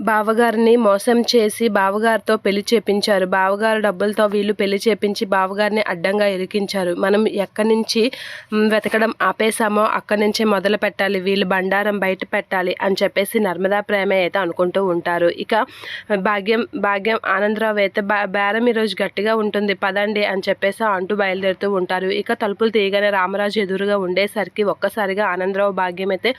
బావగారిని మోసం చేసి బావగారితో పెళ్ళి చేపించారు. బావగారు డబ్బులతో వీళ్ళు పెళ్ళి చేపించి బావగారిని అడ్డంగా ఇరికించారు. మనం ఎక్కడి నుంచి వెతకడం ఆపేసామో అక్కడి నుంచే మొదలు పెట్టాలి. వీళ్ళు బండారం బయట పెట్టాలి అని చెప్పేసి నర్మదా ప్రేమ అయితే అనుకుంటూ ఉంటారు. ఇక భాగ్యం భాగ్యం ఆనందరావు అయితే బేరం ఈరోజు గట్టిగా ఉంటుంది. పదండి అని చెప్పేసి అంటూ బయలుదేరుతూ ఉంటారు. ఇక తలుపులు తీయగానే రామరాజు ఎదురుగా ఉండేసరికి ఒక్కసారిగా ఆనందరావు భాగ్యం అయితే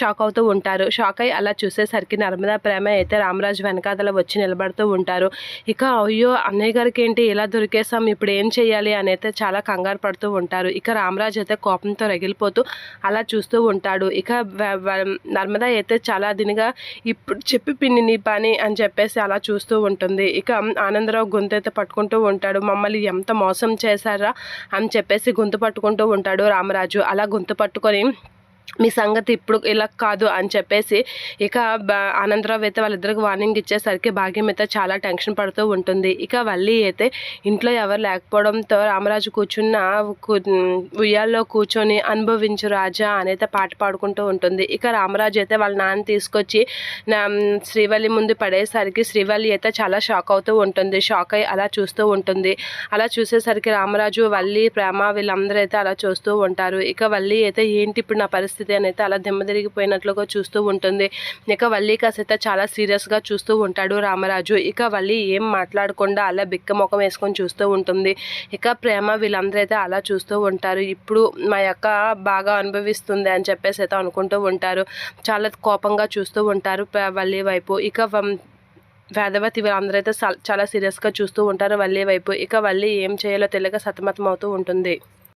షాక్ అవుతూ ఉంటారు. షాక్ అయి అలా చూసేసరికి నర్మదా ప్రేమ అయితే రామరాజు వెనకాతల వచ్చి నిలబడుతూ ఉంటారు. ఇక అయ్యో అన్నయ్య గారికి ఏంటి ఇలా దొరికేసాం ఇప్పుడు ఏం చేయాలి అని అయితే చాలా కంగారు పడుతూ ఉంటారు. ఇక రామరాజు అయితే కోపంతో రగిలిపోతూ అలా చూస్తూ ఉంటాడు. ఇక నర్మద నర్మదా అయితే చాలా దినిగా ఇప్పుడు చెప్పి పిన్ని నీ పని అని చెప్పేసి అలా చూస్తూ ఉంటుంది. ఇక ఆనందరావు గొంతు అయితే పట్టుకుంటూ ఉంటాడు. మమ్మల్ని ఎంత మోసం చేశారా అని చెప్పేసి గొంతు పట్టుకుంటూ ఉంటాడు రామరాజు. అలా గొంతు పట్టుకొని మీ సంగతి ఇప్పుడు ఇలా కాదు అని చెప్పేసి ఇక బ- ఆనందరావు అయితే వాళ్ళిద్దరికి వార్నింగ్ ఇచ్చేసరికి భాగ్యం అయితే చాలా టెన్షన్ పడుతూ ఉంటుంది. ఇక వల్లి అయితే ఇంట్లో ఎవరు లేకపోవడంతో రామరాజు కూర్చున్న కు- ఉయ్యాల్లో కూర్చొని అనుభవించు రాజా అనైతే పాట పాడుకుంటూ ఉంటుంది. ఇక రామరాజు అయితే వాళ్ళ నాన్న తీసుకొచ్చి నా శ్రీవల్లి ముందు పడేసరికి శ్రీవల్లి అయితే చాలా షాక్ అవుతూ ఉంటుంది. షాక్ అయి అలా చూస్తూ ఉంటుంది. అలా చూసేసరికి రామరాజు వల్లి ప్రేమ వీళ్ళందరూ అయితే అలా చూస్తూ ఉంటారు. ఇక వల్లి అయితే ఏంటి ఇప్పుడు నా పరిస్థితి పరిస్థితి అనేది అలా దిమ్మదిరిగిపోయినట్లుగా చూస్తూ ఉంటుంది. ఇక వల్లి కాసేత చాలా సీరియస్గా చూస్తూ ఉంటాడు రామరాజు. ఇక వల్లి ఏం మాట్లాడకుండా అలా బిక్క ముఖం వేసుకొని చూస్తూ ఉంటుంది. ఇక ప్రేమ వీళ్ళందరూ అయితే అలా చూస్తూ ఉంటారు. ఇప్పుడు మా యొక్క బాగా అనుభవిస్తుంది అని చెప్పేసి అయితే అనుకుంటూ ఉంటారు. చాలా కోపంగా చూస్తూ ఉంటారు వల్లి వైపు. ఇక వం- వేదవతి వీళ్ళందరూ అయితే చాలా సీరియస్గా చూస్తూ ఉంటారు వల్లి వైపు. ఇక వల్లి ఏం చేయాలో తెలియక సతమతం అవుతూ ఉంటుంది.